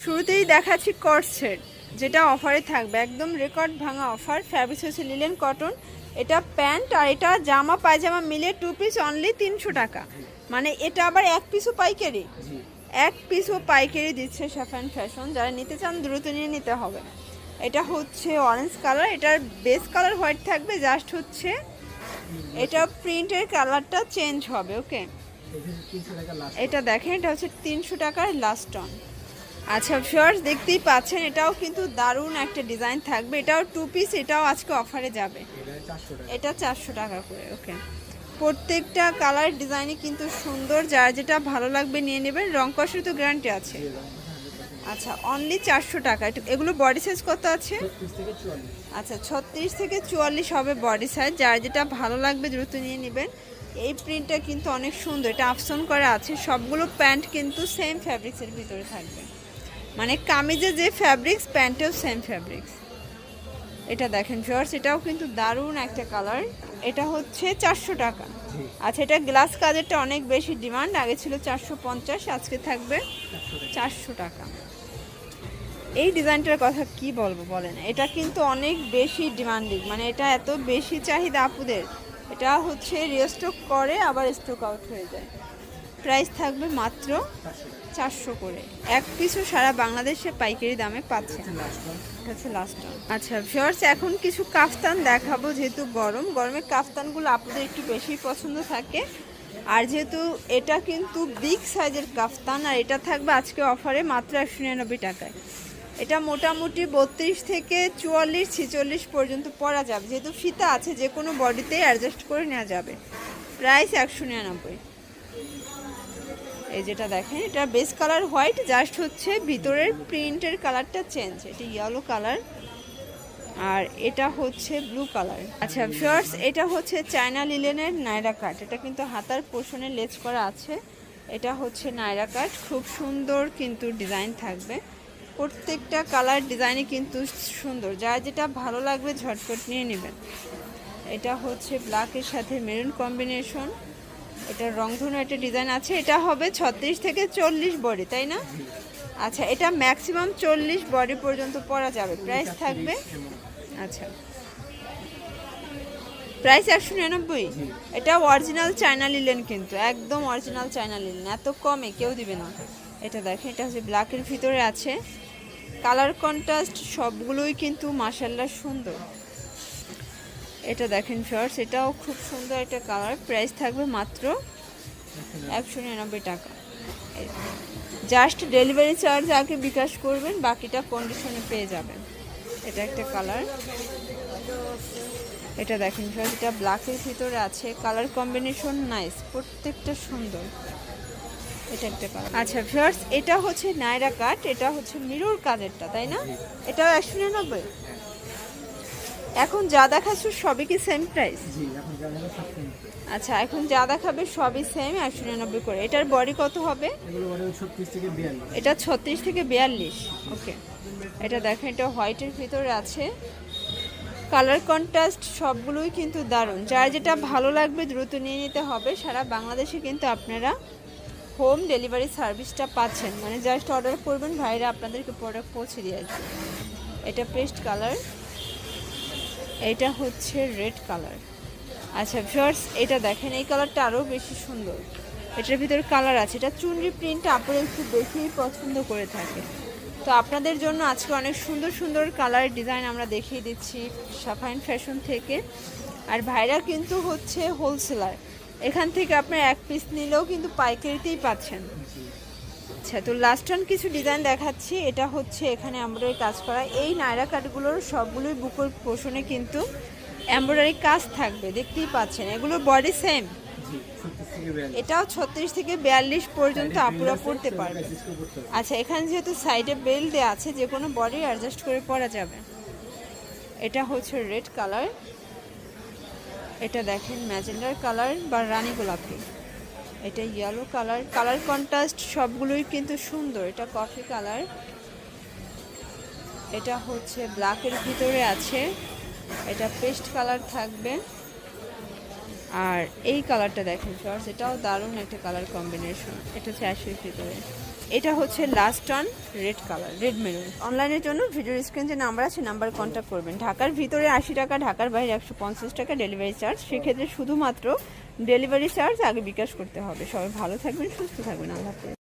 শুরুতেই দেখাচ্ছি কট সেট যেটা অফারে থাকবে। একদম রেকর্ড ভাঙা অফার ফ্যাব্রিক্স হচ্ছে লিলেন কটন এটা প্যান্ট আর এটা জামা পায়জামা মিলে টু পিস অনলি তিনশো টাকা। মানে এটা আবার এক পিসও পাইকারি? এক পিসও পাইকারি দিচ্ছে সাফান ফ্যাশন যারা নিতে চান দ্রুত নিয়ে নিতে হবে। এটা হচ্ছে অরেঞ্জ কালার এটার বেস কালার হোয়াইট থাকবে। জাস্ট হচ্ছে এটা প্রিন্টের কালারটা চেঞ্জ হবে ওকে এটা দেখেন এটা হচ্ছে তিনশো টাকার লাস্ট টন আচ্ছা ফিওর্স দেখতেই পাচ্ছেন, এটাও কিন্তু দারুণ একটা ডিজাইন থাকবে। এটাও টু পিস এটাও আজকে অফারে যাবে। এটা চারশো টাকা করে ওকে প্রত্যেকটা কালার ডিজাইনই কিন্তু সুন্দর, যার যেটা ভালো লাগবে নিয়ে নেবেন। রং কষের তো গ্যারান্টি আছে। আচ্ছা অনলি চারশো টাকা। এগুলো বডি সাইজ কত আছে? আচ্ছা ছত্রিশ থেকে চুয়াল্লিশ হবে বডি সাইজ যার যেটা ভালো লাগবে, দ্রুত নিয়ে নেবেন। এই প্রিন্টটা কিন্তু অনেক সুন্দর। এটা আফসন করা আছে। সবগুলো প্যান্ট কিন্তু সেম ফ্যাব্রিক্সের ভিতরে থাকবে। মানে কামিজে যে ফ্যাব্রিক্স প্যান্টেও সেম ফ্যাব্রিক্স এটা দেখেন ফিওর্স এটাও কিন্তু দারুণ একটা কালার এটা হচ্ছে চারশো টাকা। আচ্ছা এটা গ্লাস কাজেরটা অনেক বেশি ডিমান্ড আগে ছিল চারশো পঞ্চাশ আজকে থাকবে চারশো টাকা। এই ডিজাইনটার কথা কি বলব বলেন? এটা কিন্তু অনেক বেশি ডিমান্ডিং মানে এটা এত বেশি চাহিদা আপুদের। এটা হচ্ছে রিস্টক করে আবার স্টক আউট হয়ে যায়। প্রাইস থাকবে মাত্র চারশো করে। এক পিসও সারা বাংলাদেশে পাইকারি দামে পাচ্ছে। আচ্ছা ভিউয়ার্স এখন কিছু কাফতান দেখাবো, যেহেতু গরম। গরমে কাফতানগুলো আপনাদের একটু বেশি পছন্দ থাকে। আর যেহেতু এটা কিন্তু বিগ সাইজের কাফতান, আর এটা থাকবে আজকে অফারে মাত্র একশো নিরানব্বই টাকায়। এটা মোটামুটি বত্রিশ থেকে চুয়াল্লিশ, ছিচল্লিশ পর্যন্ত পরা যাবে। যেহেতু ফিতা আছে যে কোনো বডিতে অ্যাডজাস্ট করে নেওয়া যাবে। প্রাইস একশো নিরানব্বই। এই যেটা দেখেন, এটা বেস কালার হোয়াইট জাস্ট হচ্ছে ভিতরের প্রিন্টের কালারটা চেঞ্জ এটা ইয়েলো কালার আর এটা হচ্ছে ব্লু কালার আচ্ছা ফিয়ার্স এটা হচ্ছে চায়না লিলেনের নাইরা কাট এটা কিন্তু হাতার পোষণে লেজ করা আছে, এটা হচ্ছে নাইরা কাট খুব সুন্দর কিন্তু ডিজাইন থাকবে, প্রত্যেকটা কালার ডিজাইনই কিন্তু সুন্দর, যা যেটা ভালো লাগবে ঝটপট নিয়ে নেবেন। এটা হচ্ছে ব্ল্যাকের সাথে মেরুন কম্বিনেশন এটা রংধনু একটা ডিজাইন আছে, এটা হবে ছত্রিশ থেকে চল্লিশ বডি, তাই না? আচ্ছা এটা ম্যাক্সিমাম চল্লিশ বডি পর্যন্ত পরা যাবে। প্রাইস থাকবে? আচ্ছা। প্রাইস একশো নিরানব্বই। এটা অরিজিনাল চায়না লিলেন কিন্তু, একদম অরিজিনাল চায়না লিলেন, এত কমে কেউ দিবে না। এটা দেখেন, এটা হচ্ছে ব্ল্যাকের ভিতরে আছে। কালার কন্ট্রাস্ট সবগুলোই কিন্তু মাসাল্লাহ সুন্দর। এটা দেখেন শর্টস এটাও খুব সুন্দর একটা কালার প্রাইস থাকবে মাত্র একশো নিরানব্বই টাকা। জাস্ট ডেলিভারি চার্জ আগে বিকাশ করবেন, বাকিটা কন্ডিশনে পেয়ে যাবেন। এটা একটা কালার এটা দেখেন ফ্রেন্ডস এটা ব্ল্যাকের ভিতরে আছে। কালার কম্বিনেশন নাইস প্রত্যেকটা সুন্দর। এটা একটা কালার আচ্ছা ফ্রেন্ডস এটা হচ্ছে নাইরা কাট এটা হচ্ছে মিরর কাজেরটা, তাই না? এটাও একশো নিরানব্বই? এখন যা দেখাচ্ছ সবই কি সেম প্রাইস আচ্ছা এখন যা দেখাবে সবই সেম একশো নিরানব্বই করে। এটার বডি কত হবে? এটা ছত্রিশ থেকে বিয়াল্লিশ ওকে এটা দেখেন এটা হোয়াইটের ভিতরে আছে। কালার কন্ট্রাস্ট সবগুলোই কিন্তু দারুণ। যার যেটা ভালো লাগবে দ্রুত নিয়ে নিতে হবে। সারা বাংলাদেশে কিন্তু আপনারা হোম ডেলিভারি সার্ভিসটা পাচ্ছেন। মানে জাস্ট অর্ডার করবেন ভাইরা আপনাদেরকে প্রোডাক্ট পৌঁছে দিয়ে আসবে। এটা পেস্ট কালার এটা হচ্ছে রেড কালার। আচ্ছা ভিউয়ার্স, এটা দেখেন, এই কালারটা আরও বেশি সুন্দর। এটার ভিতরে কালার আছে। এটা চুনরি প্রিন্ট আপনারা একটু বেশিই পছন্দ করে থাকে। তো আপনাদের জন্য আজকে অনেক সুন্দর সুন্দর কালার ডিজাইন আমরা দেখিয়ে দিচ্ছি সাফাইন ফ্যাশন থেকে। আর ভাইরা কিন্তু হচ্ছে হোলসেলার। এখান থেকে আপনার এক পিস নিলেও কিন্তু পাইকারিতেই পাচ্ছেন। আচ্ছা তো লাস্ট অন কিছু ডিজাইন দেখাচ্ছি। এটা হচ্ছে এখানে এমব্রয়ডারি কাজ করা। এই নায়রা কাটগুলোর সবগুলোই বুকের পোষণে কিন্তু এমব্রয়ডারি কাজ থাকবে দেখতেই পাচ্ছেন। এগুলো বডি সেম এটাও ছত্রিশ থেকে বিয়াল্লিশ পর্যন্ত আপুরা পড়তে পারবে। আচ্ছা এখানে যেহেতু সাইডে বেল দেওয়া আছে যে কোনো বডি অ্যাডজাস্ট করে পরা যাবে। এটা হচ্ছে রেড কালার এটা দেখেন ম্যাজেন্ডার কালার বা রানী গোলাপি। এটা ইয়েলো কালার কালার কন্ট্রাস্ট সবগুলোই কিন্তু সুন্দর। এটা কফি কালার এটা হচ্ছে ব্ল্যাকের ভিতরে আছে। এটা পেস্ট কালার থাকবে। আর এই কালারটা দেখেন শর্টস এটাও দারুণ একটা কালার কম্বিনেশন এটা হচ্ছে ভিতরে। এটা হচ্ছে last on red colour red maroon অনলাইনের জন্য ভিডিও স্ক্রিন যে নাম্বার আছে নাম্বার কন্ট্যাক্ট করবেন। ঢাকার ভিতরে আশি টাকা, ঢাকার বাইরে একশো পঞ্চাশ টাকা ডেলিভারি চার্জ সেক্ষেত্রে শুধুমাত্র ডেলিভারি চার্জ আগে বিকাশ করতে হবে। সবাই ভালো থাকবেন সুস্থ থাকবেন। আল্লাহ